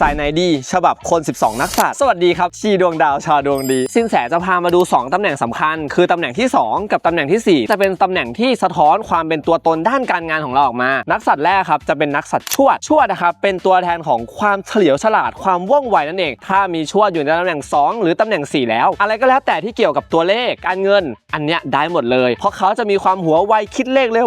สายไหนดีฉบับคน 12 นักสัตว์สวัสดีครับ ชีดวงดาวชาดวงดี สินแสจะพามาดู 2 ตำแหน่งสำคัญ คือตำแหน่งที่ 2 กับตำแหน่งทีสี่ 4 จะเป็นตำแหน่งที่สะท้อนความเป็นตัวตนด้านการงานของเราออกมา นักสัตว์แรกครับจะเป็นนักสัตว์ชวดชวดนะครับเป็นตัวแทนของความเฉลียวฉลาดความว่องไวนั่นเอง ถ้ามีชวดอยู่ในตำแหน่ง 2 หรือตำแหน่ง 4 แล้ว อะไรก็แล้วแต่ที่เกี่ยวกับตัวเลขการเงิน อันเนี้ยได้หมดเลย เพราะเขาจะมีความหัวไวคิดเลขเร็ว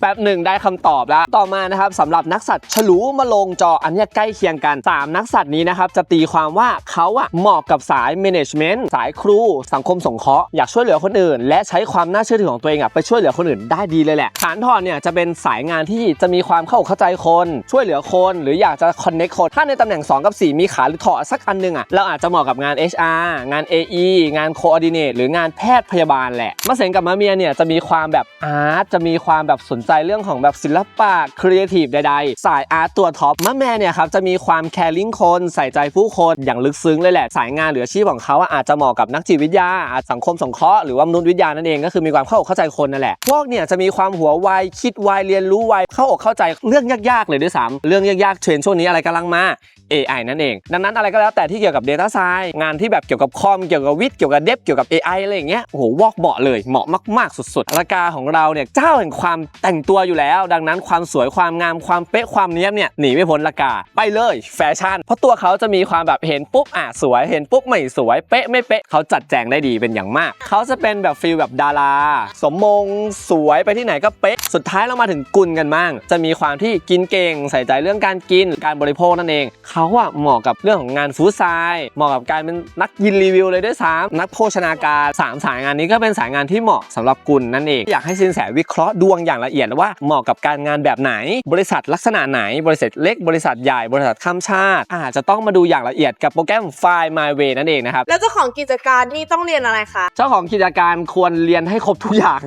แป๊บหนึ่งได้คำตอบแล้ว ต่อมานะครับสำหรับนักสัตว์ฉลูมาลงจออันนี้ใกล้เคียงกัน 3 นักสัตว์นี้นะครับจะตีความว่าเขาอะเหมาะกับสาย management สายครู สังคมสงเคราะห์อยากช่วยเหลือคนอื่น และใช้ความน่าเชื่อถือของตัวเองอะไปช่วยเหลือคนอื่นได้ดีเลยแหละฐานทอนเนี่ยจะเป็นสายงานที่จะมีความเข้าเข้าใจคน ช่วยเหลือคน หรืออยากจะ connect คนถ้าในตำแหน่ง 2 กับ 4 มีขาหรือถอสักอันหนึงอะเราอาจจะเหมาะกับงาน HR งาน AE งาน coordinate หรืองานแพทย์พยาบาลแหละมะเสงกับมะเมียเนี่ยจะมีความแบบอาร์ตจะมีความแบบสนใจเรื่องของแบบศิลปะครีเอทีฟใดๆ สายอาร์ตตัวท็อปมะแม่เนี่ยครับจะมีความแคร์ลิงคนใส่ใจผู้คนอย่างลึกซึ้งเลยแหละ สายงานหรืออาชีพของเขาอาจจะเหมาะกับนักจิตวิทยาอาจสังคมสงเคราะห์หรือว่ามนุษยวิทยานั่นเองก็คือมีความเข้าอกเข้าใจคนนั่นแหละพวกเนี่ยจะมีความหัวไวคิดไวเรียนรู้ไวเข้าอกเข้าใจเรื่องยากๆเลยด้วยซ้ำเรื่องยากๆเทรนด์ช่วงนี้อะไรกำลังมา AI นั่นเอง ดังนั้นอะไรก็แล้วแต่ที่เกี่ยวกับ Data Science งานที่แบบเกี่ยวกับคอม เกี่ยวกับวิทย์เกี่ยวกับเดฟเกี่ยวกับ AI อะไรอย่างเงี้ยโอ้โหวอกเหมาะเลยเหมาะมาก ๆ สุดๆราคาของเราเนี่ยเจ้าแห่งความแต่งตัวอยู่แล้ว ดังนั้นความสวยความงามความเป๊ะความเนี้ยบเนี่ยหนีไม่พ้นราคาไปเลยแฟชั่น เพราะตัวเขาจะมีความแบบเห็นปุ๊บอะสวย เห็นปุ๊บไม่สวยเป๊ะไม่เป๊ะเขาจัดแจงได้ดีเป็นอย่างมาก เขาจะเป็นแบบฟีลแบบดารา สมมงสวยไปที่ไหนก็เป๊ะ สุดท้ายเรามาถึงกุลกันบ้าง จะมีความที่กินเก่งใส่ใจเรื่องการกินการบริโภคนั่นเอง เขาอะเหมาะกับเรื่องของงานฟู้ดไซด์เหมาะกับการเป็นนักยินรีวิวเลยด้วยซ้ำนักโภชนาการสามสายงานนี้ก็เป็นสายงานที่เหมาะสำหรับกุลนั่นเองอยากให้สินแสวิเคราะห์ดวงอย่างละเอียดว่าเหมาะกับการงานแบบไหน บริษัทลักษณะไหน บริษัทเล็ก บริษัทใหญ่ บริษัทข้ามชาติ อาจจะต้องมาดูอย่างละเอียดกับโปรแกรม File My Way นั่นเองนะครับ แล้วเจ้าของกิจการนี่ต้องเรียนอะไรคะ เจ้าของกิจการควรเรียนให้ครบทุกอย่าง